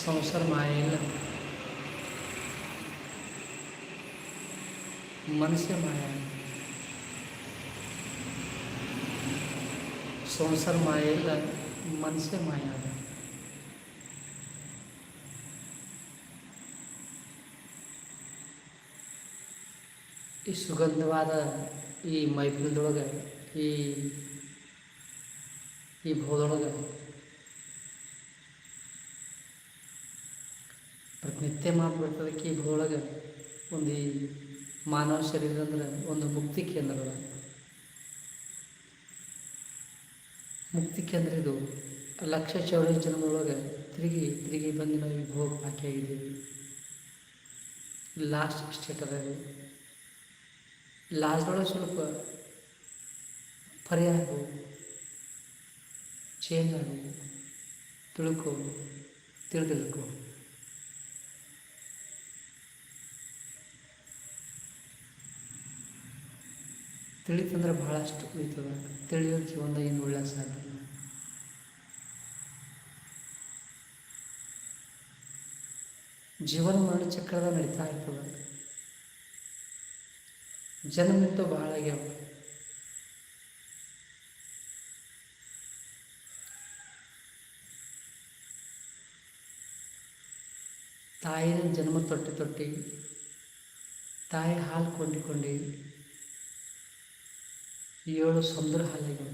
संसार मायेला मन से माया है संसार मायेला मन से माया है ಈ ಸುಗಂಧವಾದ ಈ ಮೈಫಿಲ್ದೊಳಗೆ ಈ ಈ ಭವದೊಳಗೆ ಪ್ರತಿನಿತ್ಯ ಮಾಡ್ಬಿಡ್ತದಕ್ಕೆ ಈ ಒಳಗೆ ಒಂದು ಈ ಮಾನವ ಶರೀರ ಅಂದ್ರೆ ಒಂದು ಮುಕ್ತಿ ಕೇಂದ್ರ ಅದ ಮುಕ್ತಿ ಕೇಂದ್ರ ಇದು. ಲಕ್ಷ ಚೌರ ಜನ್ಮದೊಳಗೆ ತಿರುಗಿ ತಿರುಗಿ ಬಂದು ನಾವು ಭೋಗ ಬಾಕಿಯಾಗಿದ್ದೀವಿ ಲಾಸ್ಟ್ ಸ್ಟೇಟ್ ಅದ ಇದು. ಲಾಸ್ಟೊಳಗೆ ಸ್ವಲ್ಪ ಪರಿಹಾರ ಚೇಂಜ್ ಆಗು. ತಿಳ್ಕೊ. ತಿಳಿದಿಳ್ಕೊ ತಿಳಿತಂದ್ರೆ ಭಾಳಷ್ಟು ಉಳಿತದೆ ತಿಳಿಯೋ ಜೀವನದಾಗ ಏನು ಒಳ್ಳೆಯ ಸಾಧ್ಯ ಜೀವನ ಮರಣ ಚಕ್ರದ ನಡೀತಾ ಇರ್ತದ. ಜನ್ಮಂತೂ ಭಾಳ ಆಗ್ಯಾವ ತಾಯಿನ ಜನ್ಮ ತೊಟ್ಟಿ ತೊಟ್ಟಿ, ತಾಯಿ ಹಾಲು ಕೊಂಡಿಕೊಂಡು ಏಳು ಸಂಗ್ರಹಾಲಯಗಳು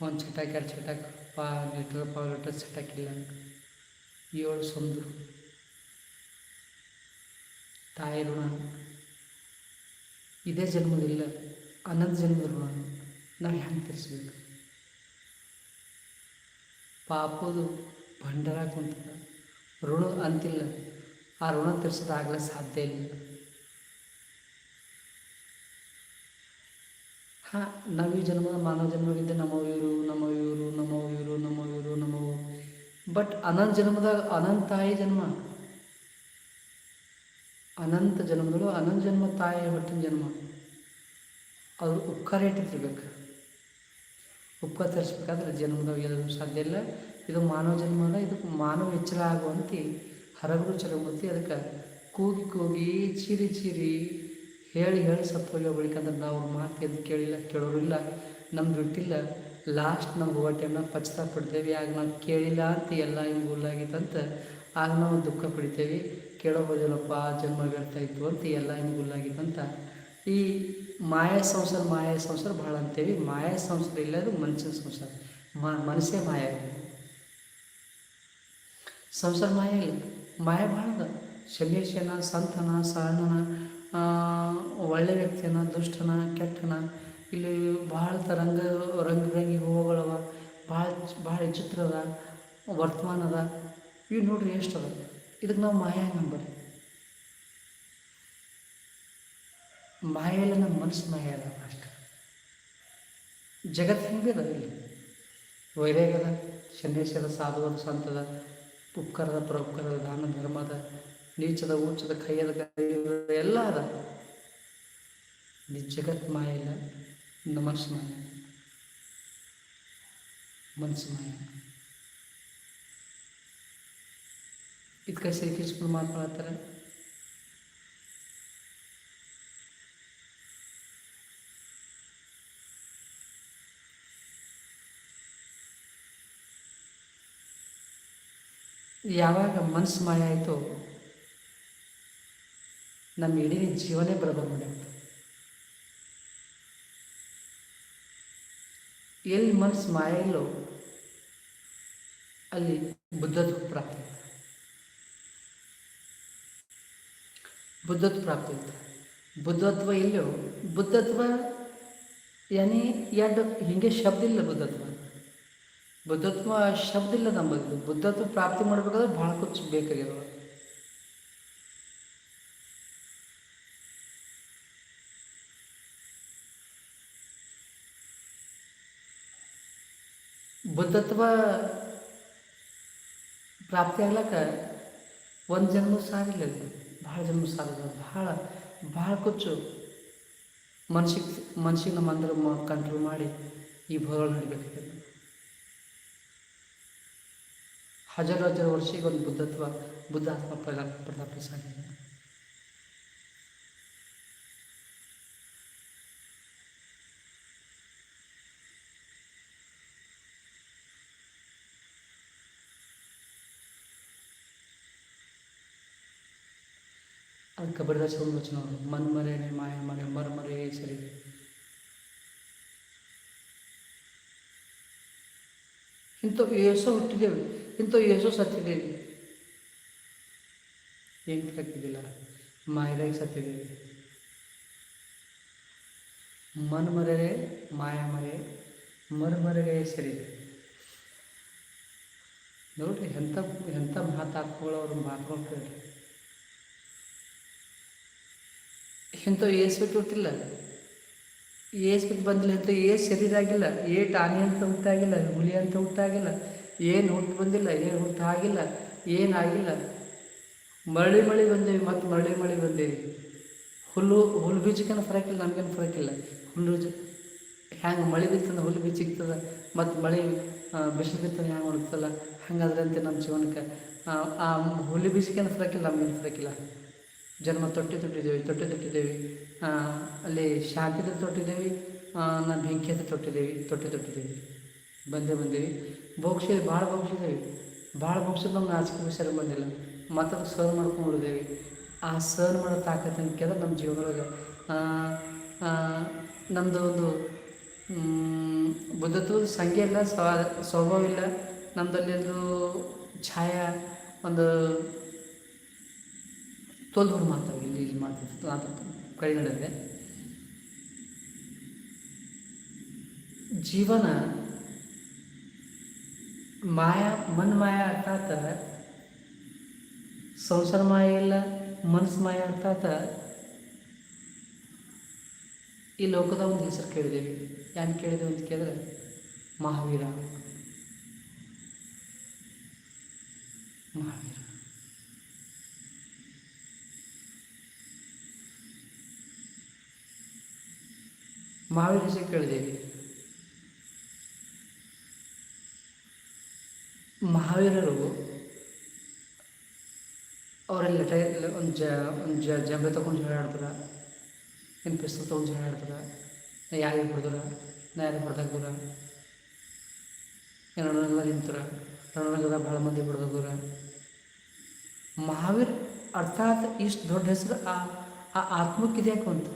ಒಂದು ಚಟಾಕ್ ಎರಡು ಚಟಾಕ್ ಪಾ ಲೀಟ್ರ್ ಪಾವು ಲೀಟ್ರ್ ಚಟಾಕಿಲ್ಲ ಏಳು ಸಮುದ್ರ ತಾಯಿ ಋಣ ಇದೇ ಜನ್ಮದಿಲ್ಲ ಅನಂತ ಜನ್ಮದ ಋಣ ನಾವು ಹೆಂಗೆ ತಿರ್ಸ್ಬೇಕು? ಪಾಪದು ಭಂಡಾರ ಕುಂತದ ಋಣ ಅಂತಿಲ್ಲ. ಆ ಋಣ ತೀರಿಸೋದಾಗಲೇ ಸಾಧ್ಯ ಇಲ್ಲ. ಹಾಂ, ನಾವು ಈ ಜನ್ಮ, ಮಾನವ ಜನ್ಮವಿದ್ದೆ ನಮ್ಮ ಇವರು ನಮ್ಮ ಇವರು ನಮ್ಮ ಇವರು ನಮ್ಮ ಇವರು, ನಮ್ಮ ಬಟ್ ಅನಂತ ಜನ್ಮದಾಗ ಅನಂತ ತಾಯಿ ಜನ್ಮ. ಅನಂತ ಜನ್ಮದಳು ಅನಂತ ಜನ್ಮ ತಾಯಿ ಹೊಟ್ಟಿನ ಜನ್ಮ. ಅವರು ಉಪ್ಕಾರ ಇಟ್ಟಿರ್ಬೇಕು ಉಪಕಾರ ತರಿಸ್ಬೇಕಾದ್ರೆ ಜನ್ಮದಾಗ ಎಲ್ಲರೂ ಸಾಧ್ಯ ಇಲ್ಲ. ಇದು ಮಾನವ ಜನ್ಮ ಅಲ್ಲ ಇದಕ್ಕೆ ಮಾನವ ಹೆಚ್ಚಳ ಆಗುವಂತೆ ಹರಗುರು ಚಲಮೂರ್ತಿ ಅದಕ್ಕೆ ಕೂಗಿ ಕೂಗಿ ಚೀರಿ ಚೀರಿ ಹೇಳಿ ಹೇಳಿ ಸತ್ತೋಗಿ ಬಳಿಕಂದ್ರೆ ನಾವು ಅವ್ರ ಮಾತು ಎದ್ದು ಕೇಳಿಲ್ಲ, ಕೇಳೋರಿಲ್ಲ, ನಮ್ದು ಬಿಟ್ಟಿಲ್ಲ. ಲಾಸ್ಟ್ ನಮ್ಗೆ ಹೋಗೋ ಟೈಮ್ನಾಗ ಪಚ್ಚಾ ಪಡ್ತೇವೆ. ಆಗ ನಾವು ಕೇಳಿಲ್ಲ ಅಂತ ಎಲ್ಲ ಹಿಂಗೆ ಗುಲ್ಲಾಗಿತ್ತಂತ ಆಗ ನಾವು ದುಃಖ ಪಡಿತೇವೆ. ಕೇಳೋ ಹೋದಲ್ಲಪ್ಪ ಜನ್ಮ ವ್ಯರ್ಥ ಇತ್ತು ಅಂತ ಎಲ್ಲ ಹಿಂಗೆ ಗುಲ್ಲಾಗಿತ್ತಂತ. ಈ ಮಾಯಾ ಸಂಸಾರ ಮಾಯಾ ಸಂಸಾರ ಭಾಳ ಅಂತೇವಿ ಮಾಯಾ ಸಂಸಾರ ಇಲ್ಲ ಅದು ಮನುಷ್ಯನ ಸಂಸಾರ. ಮನಸ್ಸೇ ಮಾಯ ಸಂಸಾರ ಮಾಯಾ ಇಲ್ಲ. ಅದ ಶಮೇಶನ ಸಂತನ ಸಹನನ ಒಳ್ಳೆ ವ್ಯಕ್ತಿಯನ ದುಷ್ಟನ, ಕೆಟ್ಟನ, ಇಲ್ಲಿ ಭಾಳ ತರಂಗ ರಂಗ ರಂಗಿ ಹೂವುಗಳವ, ಭಾಳ ಭಾಳ ಚಿತ್ರದ ವರ್ತಮಾನದ ಇವು ನೋಡ್ರಿ ಎಷ್ಟದ ಇದಕ್ಕೆ ನಾವು ಮಾಯ ನಂಬರಿ ಮಾಯೆಲ್ಲ ನಮ್ಮ ಮನಸ್ಸು ಮಾಯ ಅದ ಅಷ್ಟೆ. ಜಗತ್ತು ಹೆಂಗೆ ಇಲ್ಲಿ? ವೈರಾಗ್ಯದ ಸನ್ಯಾಸದ ಸಾಧುವದ ಸಂತದ ಉಪಕಾರದ ಪರೋಪಕಾರದ ದಾನ ಧರ್ಮದ ನೀಚದ ಉಚ್ಚದ ಕೈಯದ ಎಲ್ಲ ಅದ. ಇದು ಜಗತ್ ಮಾಯ ಇಲ್ಲ ಮನಸ್ಸು ಮಾಯ ಮನಸ್ಸು ಮಾಯ ಇದಕ್ಕೆ ಶ್ರೀಕೃಷ್ಣ ಮಾತಾಡ್ತಾರೆ ಯಾವಾಗ ಮನಸ್ಸು ಮಾಯ ಆಯಿತು, ನಮ್ಮ ಇಡೀ ಜೀವನೇ ಬರಬರ್ ಮಾಡಿತ್ತು ಎಲ್ಲಿ ಮನಸ್ಸು ಮಾಯ ಇಲ್ಲೋ, ಅಲ್ಲಿ ಬುದ್ಧತ್ವ ಪ್ರಾಪ್ತಿ ಬುದ್ಧತ್ವ ಪ್ರಾಪ್ತಿ ಬುದ್ಧತ್ವ ಇಲ್ಲೋ, ಬುದ್ಧತ್ವ, ಯಾನಿ, ಎರಡು, ಹಿಂಗೆ ಶಬ್ದ ಇಲ್ಲ ಬುದ್ಧತ್ವ. ಬುದ್ಧತ್ವ ಶಬ್ದ ಇಲ್ಲ ನಮ್ಮದು ಬುದ್ಧತ್ವ ಪ್ರಾಪ್ತಿ ಮಾಡ್ಬೇಕಾದ್ರೆ ಭಾಳ ಕುಚ್ಚು ಬೇಕಾಗ್ಯದ. ಬುದ್ಧತ್ವ ಪ್ರಾಪ್ತಿ ಆಗ್ಲಕ್ಕ ಒಂದು ಜನ್ಮ ಸಾರಿಲ್ಲ ಇದು. ಭಾಳ ಜನ್ಮ ಸಾರಿಲ್ಲ. ಭಾಳ ಭಾಳ ಕುಚ್ಚು ಮನ್ಸಿಗೆ ಮನ್ಸಿಗೆ ನಮ್ಮ ಅಂದ್ರೆ ಕಂಟ್ರೋಲ್ ಮಾಡಿ ಈ ಭೂಗೋಳ ನಡಿಬೇಕಾಗ್ಯದ ಹಜಾರು ಹಜಾರು ವರ್ಷಕ್ಕೆ ಒಂದು ಬುದ್ಧತ್ವ ಬುದ್ಧ ಆತ್ಮ ಪ್ರದಾ ಪ್ರತಾಪ ಸಾಗಿದೆ ಅದು ಕಬೀರದಾಸ್ ಒಂದು ವಚನ ಅವರು ಮನ್ ಮರೆನೆ ಮಾಯ ಮರೆ ಮರ್ ಮರೆ ಸರಿ ಇಂಥವು ಏಸೋ ಹುಟ್ಟಿದ್ದೇವೆ ಇಂಥವು ಏಸೋ ಸತ್ತಿದ್ದೇವೆ ಏನು ಹಾಕಿದ್ದಿಲ್ಲ ಮಾಯದಾಗಿ ಸತ್ತಿದ್ದೇವೆ ಮನ್ ಮರೆರೆ ಮಾಯ ಮರೆ ಮರ್ ಮರೆಗೆ ಸರಿ ನೋಡ್ರಿ ಎಂಥ ಎಂಥ ಮಾತಾತ್ಮಗಳು ಅವ್ರ ಮಾತುಗಳು ಕೇಳ್ರಿ ಇಂಥವು ಏಸ್ ಬಿಟ್ಟು ಹುಟ್ಟಿಲ್ಲ ಏಸ್ ಬಿಟ್ಟು ಬಂದಿಲ್ಲ ಇಂಥ ಏಸ್ ಶರೀರ ಆಗಿಲ್ಲ ಏಟ್ ಆನೆ ಅಂತ ಹುಟ್ಟಾಗಿಲ್ಲ ಹುಲಿ ಅಂತ ಹುಟ್ಟಾಗಿಲ್ಲ ಏನು ಹುಟ್ಟು ಬಂದಿಲ್ಲ, ಏನು ಹುಟ್ಟು ಆಗಿಲ್ಲ ಏನಾಗಿಲ್ಲ ಮರಳಿ ಮಳೆ ಬಂದೇವಿ, ಮತ್ತು ಮರಳಿ ಮಳೆ ಬಂದೇವಿ. ಹುಲ್ಲು ಹುಲ್ಲು ಬೀಜಕ್ಕೇನು ಫರಕಿಲ್ಲ ನಮಗೇನು ಫರಕಿಲ್ಲ ಹುಲ್ಲು ಹ್ಯಾಂಗೆ ಮಳೆ ಬಿತ್ತಂದ್ರೆ ಹುಲ್ಲು ಬೀಜ ಸಿಗ್ತದೆ, ಮತ್ತು ಮಳೆ ಬಿಸಿಲು ಬಿತ್ತಂದ್ರೆ ಹ್ಯಾಂಗೆ ಒಣಗ್ತಲ್ಲ ಹಂಗಾದ್ರೆ ಅಂತ ನಮ್ಮ ಜೀವನಕ್ಕೆ. ಆ ಹುಲ್ಲು ಬೀಜಕ್ಕೇನು ಫರಕಿಲ್ಲ ನಮಗೇನು ಫರಕಿಲ್ಲ ಜನ್ಮ ತೊಟ್ಟಿ ತೊಟ್ಟಿದ್ದೇವೆ ತೊಟ್ಟಿ ತೊಟ್ಟಿದ್ದೇವೆ. ಅಲ್ಲಿ ಶಾಂತಿದ ತೊಟ್ಟಿದ್ದೇವೆ ನಾ ಬೆಂಕಿಯದ ತೊಟ್ಟಿದ್ದೇವೆ, ತೊಟ್ಟಿ ತೊಟ್ಟಿದ್ದೇವೆ. ಬಂದೇ, ಬಂದಿರಿ. ಭೋಕ್ಷ ಭಾಳ ಬೋಕ್ಷಿದ್ದೇವೆ ಭಾಳ ಬೋಕ್ಷದ ನಮ್ಗೆ ನಾಚಿಕೆ ವಿಷಯ ಬಂದಿಲ್ಲ. ಮತ್ತು ಸರ್ವ್ ಮಾಡ್ಕೊಂಡು ಉಳಿದೇವಿ ಆ ಸರ್ವ್ ಮಾಡೋ ತಾಕತ್ತು ನಮ್ಮ ಜೀವನದೊಳಗೆ. ನಮ್ಮದು ಒಂದು ಬುದ್ಧತ್ವದ ಸಂಖ್ಯೆ ಇಲ್ಲ ಸ್ವಭಾವ ಇಲ್ಲ. ನಮ್ಮದಲ್ಲಿ ಒಂದು ಛಾಯ, ಒಂದು ತೋಲ್ದವ್ರು ಮಾಡ್ತಾವೆ ಇಲ್ಲಿ ಇಲ್ಲಿ ಮಾಡ್ತಿತ್ತು ಜೀವನ ಮಾಯಾ, ಮನ್ ಮಾಯ ಅರ್ಥಾತ್ ಸಂಸಾರ ಮಾಯ ಇಲ್ಲ, ಮನಸ್ಸು ಮಾಯ ಅರ್ಥಾತ್ ಈ ಲೋಕದ ಒಂದು ಹೆಸರು ಕೇಳಿದ್ದೇವೆ ಯಾಕೆ ಕೇಳಿದೆ ಅಂತ ಕೇಳಿದ್ರೆ, ಮಹಾವೀರ. ಮಹಾವೀರ. ಮಹಾವೀರ ಹೆಸರು ಕೇಳಿದ್ದೇವೆ ಮಹಾವೀರರು ಅವರೆಲ್ಲ ಒಂದು ಜ ಒಂದು ಜ, ಜಂಬೆ ತೊಗೊಂಡು ಜಗಳಾಡ್ತಾರೆ ಏನು ಪಿಸ್ತಲ್ ತೊಗೊಂಡು ಜಗಳಾಡ್ತಾರೆ ನಾ ಯಾರಿಗೆ ಹೊಡೆದ್ರ ನಾ ಯಾರಿಗೆ ಹೊಡೆದಾಗ್ದೂರ ಏನೋ ನಿಂತರ. ರಣರಂಗದ ಭಾಳ ಮಂದಿ ಹೊಡೆದವ್ರ ಮಹಾವೀರ್, ಅರ್ಥಾತ್ ಇಷ್ಟು ದೊಡ್ಡ ಹೆಸರು ಆ ಆ ಆತ್ಮಕ್ಕಿದೆ ಅಂತ?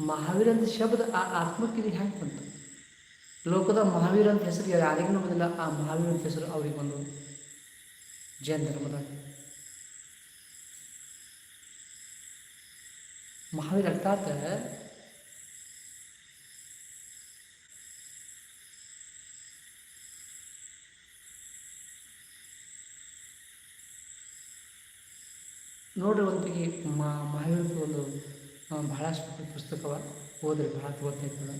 ಮಹಾವೀರ ಅಂತ ಶಬ್ದ ಆ ಆತ್ಮಕ್ಕಿದೆ ಹ್ಯಾಂಗೆ ಬಂತು? ಲೋಕದ ಮಹಾವೀರ ಅಂತ ಹೆಸರು ಯಾರಿಗೂ ಬಂದಿಲ್ಲ ಆ ಮಹಾವೀರ ಅಂತ ಹೆಸರು ಅವ್ರಿಗೆ ಬಂದು ಜೈನ ಧರ್ಮದಾಗ. ಮಹಾವೀರ ಅರ್ಥಾತ್ ನೋಡ್ರಿ ಒಂದಿಗೆ ಮಹಾವೀರದ ಒಂದು ಭಾಳಷ್ಟು ಪುಸ್ತಕವ ಓದ್ರಿ ಭಾಳ ಗೊತ್ತಾಯ್ತದ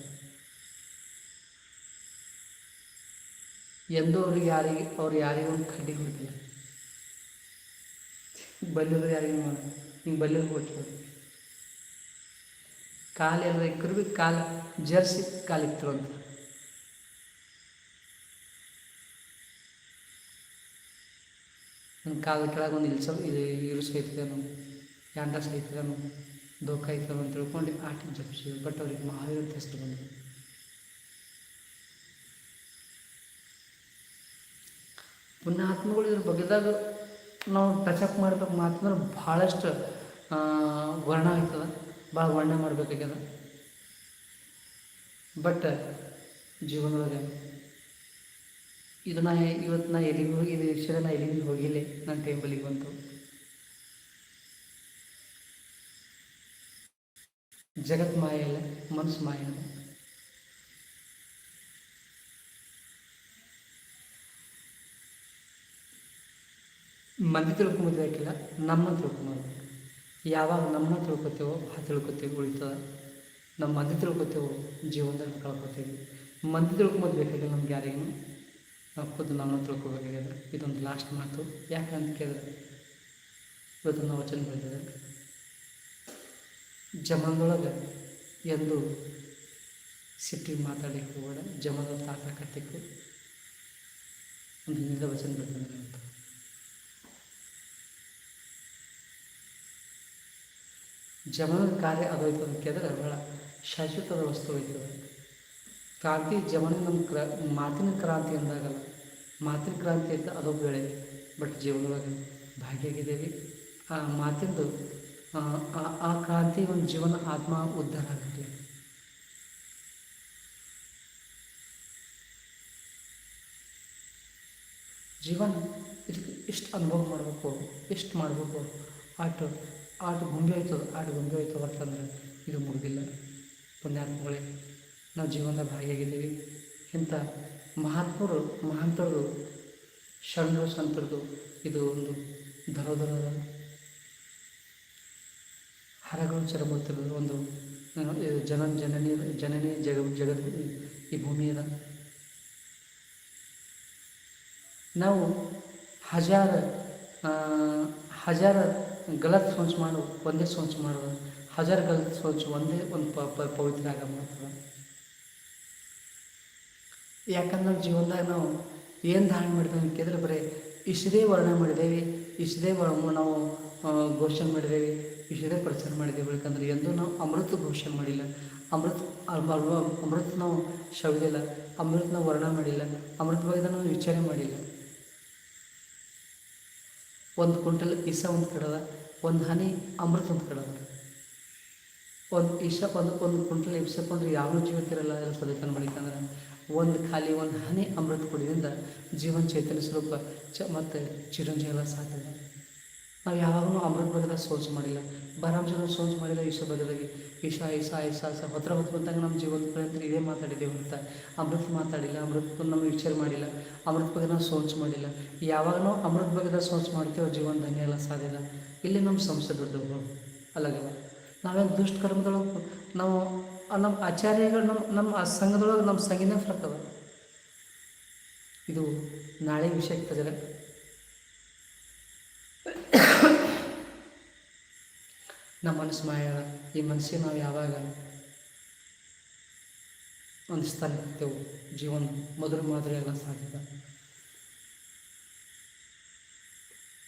ಎಂದೂ ಅವ್ರಿಗೆ ಯಾರಿಗೆ ಅವ್ರು ಯಾರಿಗೂ ಒಂದು ಕಡ್ಡಿ ಕೊಡ್ತಿಲ್ಲ. ಬಲ್ಲಿದ್ರೆ ಯಾರಿಗೂ ಮಾಡಿ ಹಿಂಗೆ ಬಲ್ಲಿಗೆ ಕೊಟ್ಟು ಕಾಲು ಎಲ್ಲ ಇಕ್ಕರು ಭೀ ಕಾಲು ಜರ್ಸಿ ಕಾಲು ಇಕ್ತರು ಅಂತ. ನನ್ನ ಕಾಲು ಕೆಳಗೆ ಒಂದು ಇಲ್ಸ ಇದು ಇರು ಸಹಿತದೇನು ಯಾಂಡ ಸೈತದೇನು ದೋಖ ಐತದ ಅಂತ ತಿಳ್ಕೊಂಡು ಆಟ ಜಪಿಸಿದ್ರು ಬಟ್ ಅವ್ರಿಗೆ ಮಹಾವೀರ ಹೆಸರು ಬಂದರು ಪುಣ್ಯಾತ್ಮಗಳು ಇದ್ರ ಬಗ್ಗೆದಾಗ ನಾವು ಟಚಪ್ ಮಾಡ್ಬೇಕು ಮಾತಂದ್ರೆ ಭಾಳಷ್ಟು ವರ್ಣ ಆಯ್ತದ, ಭಾಳ ವರ್ಣ ಮಾಡಬೇಕಾಗ್ಯದ. ಬಟ್ ಜೀವನದೊಳಗೆ ಇದು ನಾ ಇವತ್ತು ನಾ ಎಲ್ಲಿಗೆ ಹೋಗಿ ಇದು ನಾ ಎಲ್ಲಿಗೆ ಹೋಗಿಲ್ಲ ನನ್ನ ಟೇಬಲಿಗೆ ಬಂತು. ಜಗತ್ ಮಾಯ ಇಲ್ಲ ಮನಸ್ಸು ಮಾಯ ಇಲ್ಲ ಮಂದಿ ತಿಳ್ಕೊಂಬೋದಾಗಿಲ್ಲ ನಮ್ಮನ್ನು ತಿಳ್ಕೊಂಬೋದು ಯಾವಾಗ ನಮ್ಮನ್ನ ತಿಳ್ಕೊತೇವೋ ಆ ತಿಳ್ಕೊತೇವೆ ಉಳಿತದ. ನಮ್ಮ ಮಂದಿ ತಿಳ್ಕೊತೇವೋ ಜೀವನದಲ್ಲಿ ಕಳ್ಕೊತೇವೆ. ಮಂದಿ ತಿಳ್ಕೊಂಬೋದು ಬೇಕಾಗಿಲ್ಲ ನಮ್ಗೆ ಯಾರಿಗೂ ನಾವು ಖುದ್ದು ನಮ್ಮನ್ನ ತಿಳ್ಕೊಬೇಕಾಗಿದೆ. ಇದೊಂದು ಲಾಸ್ಟ್ ಮಾತು. ಯಾಕೆ ಅಂತ ಕೇಳಿದ್ರೆ, ಇವತ್ತು ನಾವು ವಚನ ಬೆಳೆದಿದೆ ಜಮದೊಳಗೆ ಎಂದು ಸಿಟ್ಟಿ ಮಾತಾಡಿ ಹೋಗೋಣ. ಜಮದ ತಾತ ಒಂದು ಹಿಂದಿನ ವಚನ ಬಿಡ್ತಾನೆ ಅಂತ. ಜಮನದ ಕಾರ್ಯ ಅದೋಯ್ತದ ಕೇಳಿದ್ರೆ ಭಾಳ ಶಾಶ್ವತದ ವಸ್ತು ಹೋಯ್ತದೆ ಕ್ರಾಂತಿ ಜಮನ ನಮ್ಮ ಕ್ರ, ಮಾತಿನ ಕ್ರಾಂತಿ ಅಂದಾಗಲ್ಲ. ಮಾತಿನ ಕ್ರಾಂತಿ ಅಂತ ಅದು ಬೆಳೆ, ಬಟ್ ಜೀವನದೊಳಗೆ ಭಾಗಿಯಾಗಿದ್ದೇವೆ. ಆ ಮಾತಿಂದು ಆ ಕ್ರಾಂತಿ ಒಂದು ಜೀವನ ಆತ್ಮ ಉದ್ಧಾರ ಆಗುತ್ತೆ. ಜೀವನ ಇದಕ್ಕೆ ಎಷ್ಟು ಅನುಭವ ಮಾಡಬೇಕು ಎಷ್ಟು ಮಾಡಬೇಕು. ಆಟ ಆಟ ಗೊಂಬೆ ಆಯ್ತದ ಆಟ ಗುಂಬೆ ಆಯ್ತದ ಅಂತಂದ್ರೆ ಇದು ಮುಗಿದಿಲ್ಲ. ಪುಣ್ಯಾತ್ಮಗಳೇ, ನಾವು ಜೀವನದ ಭಾಗಿಯಾಗಿದ್ದೀವಿ. ಇಂಥ ಮಹಾತ್ಮರು ಮಹಾಂತರದು ಶರಣರು ಸಂತರದು ಇದು ಒಂದು ಧರೋಧರದ ಹರಗಳು ಮಾಡ್ತಿರೋದು ಒಂದು ಜನ ಜನನಿ ಜನನಿ ಜಗ, ಜಗದ ಈ ಭೂಮಿಯದ ನಾವು ಹಜಾರ ಹಜಾರ ಗಲತ್ ಸೋಚ್ ಮಾಡು, ಒಂದೇ ಸೋಚ್ ಮಾಡುವ, ಹಜಾರ ಗಲತ್ ಸೋಚ್ ಒಂದೇ ಒಂದು ಪವಿತ್ರ ಆಗ ಮಾಡ್ತದೆ ಯಾಕಂದ್ರೆ ಜೀವನದಾಗ ನಾವು ಏನು ಧಾರಣೆ ಮಾಡಿದ್ದೇವೆ ಕೇಳಿದ್ರೆ ಬರೀ ಇಷ್ಟದೇ ವರ್ಣನೆ ಮಾಡಿದ್ದೇವೆ, ಇಷ್ಟದೇ ನಾವು ಘೋಷಣೆ ಮಾಡಿದ್ದೇವೆ ಇಷ್ಟೇ ಪ್ರಚಾರ ಮಾಡಿದೆ ಯಾಕಂದ್ರೆ ಎಂದೂ ನಾವು ಅಮೃತ ಘೋಷಣೆ ಮಾಡಿಲ್ಲ. ಅಮೃತ ಅಲ್ವ ಅಮೃತ ನಾವು ಶವಿಲ್ಲ ಅಮೃತ ನಾವು ವರ್ಣ ಮಾಡಿಲ್ಲ. ಅಮೃತ ಬಗ್ಗೆ ನಾವು ವಿಚಾರ ಮಾಡಿಲ್ಲ. ಒಂದು ಕುಂಟಲ್ ಈಸ ಒಂದು ಕಡದ, ಒಂದು ಹನಿ ಅಮೃತ ಒಂದು ಕಡದ. ಒಂದು ಇಸ ಒಂದು ಒಂದು ಕ್ವಿಂಟಲ್ ಇಸಕೊಂಡ್ರೆ ಯಾವ ಜೀವತಿರಲ್ಲ ಎಲ್ಲ ಸದಕನ ಮಾಡಿಕಂದ್ರೆ ಒಂದು ಖಾಲಿ ಒಂದು ಹನಿ ಅಮೃತ ಕುಡಿದಿಂದ ಜೀವನ ಚೈತನ್ಯ ಸ್ವರೂಪ ಚ ಮತ್ತು ಚಿರಂಜೀವ ಸಾಧ್ಯ. ನಾವು ಯಾವಾಗಲೂ ಅಮೃತ ಬದಲ ಸೋಚ್ ಮಾಡಿಲ್ಲ. ಬರಾಂಶನ ಸೋಚ್ ಮಾಡಿಲ್ಲ ಈಶ ಬದಲಾಗಿ. ಈಶಾ ಈಶಾ ಈಶಾ ಸ ಹೊತ್ರ ಬಂದಾಗ ನಮ್ಮ ಜೀವನದ ಪ್ರಯತ್ನ ಇದೇ ಮಾತಾಡಿದ್ದೇವೆ ಅಂತ. ಅಮೃತ ಮಾತಾಡಿಲ್ಲ ಅಮೃತ ನಮ್ಮ ವಿಚಾರ ಮಾಡಿಲ್ಲ. ಅಮೃತ ಬಗ್ಗೆ ನಾವು ಸೋಚ್ ಮಾಡಿಲ್ಲ. ಯಾವಾಗಲೂ ಅಮೃತ ಬಗ್ಗೆ ಸೋಚ್ ಮಾಡ್ತೇವೆ ಜೀವನ ಧನ್ಯ ಎಲ್ಲ ಸಾಧ್ಯಲ್ಲ ಇಲ್ಲಿ. ನಮ್ಮ ಸಂಸ್ಥೆ ದೊಡ್ಡವರು. ಅಲ್ಲಗಲ್ಲ ನಾವೇನು ದುಷ್ಟ ಕರ್ಮದೊಳಗೆ ನಾವು, ನಮ್ಮ ಆಚಾರ್ಯಗಳು ನಮ್ಮ ನಮ್ಮ ಆ ಸಂಘದೊಳಗೆ ನಮ್ಮ ಸಂಘಿನ ಫರ್ಕ್ ಅದ. ಇದು ನಾಳೆ ವಿಷಯಕ್ಕೆ ತಜರ ನಮ್ಮ ಮನಸ್ಸು ಮಾಯ ಈ ಮನಸ್ಸಿಗೆ ನಾವು ಯಾವಾಗ ಸ್ಥಳ ಇರ್ತೇವೆ ಜೀವನ ಮೊದಲು ಮಾದರಿ ಎಲ್ಲ ಸಾಧ್ಯದ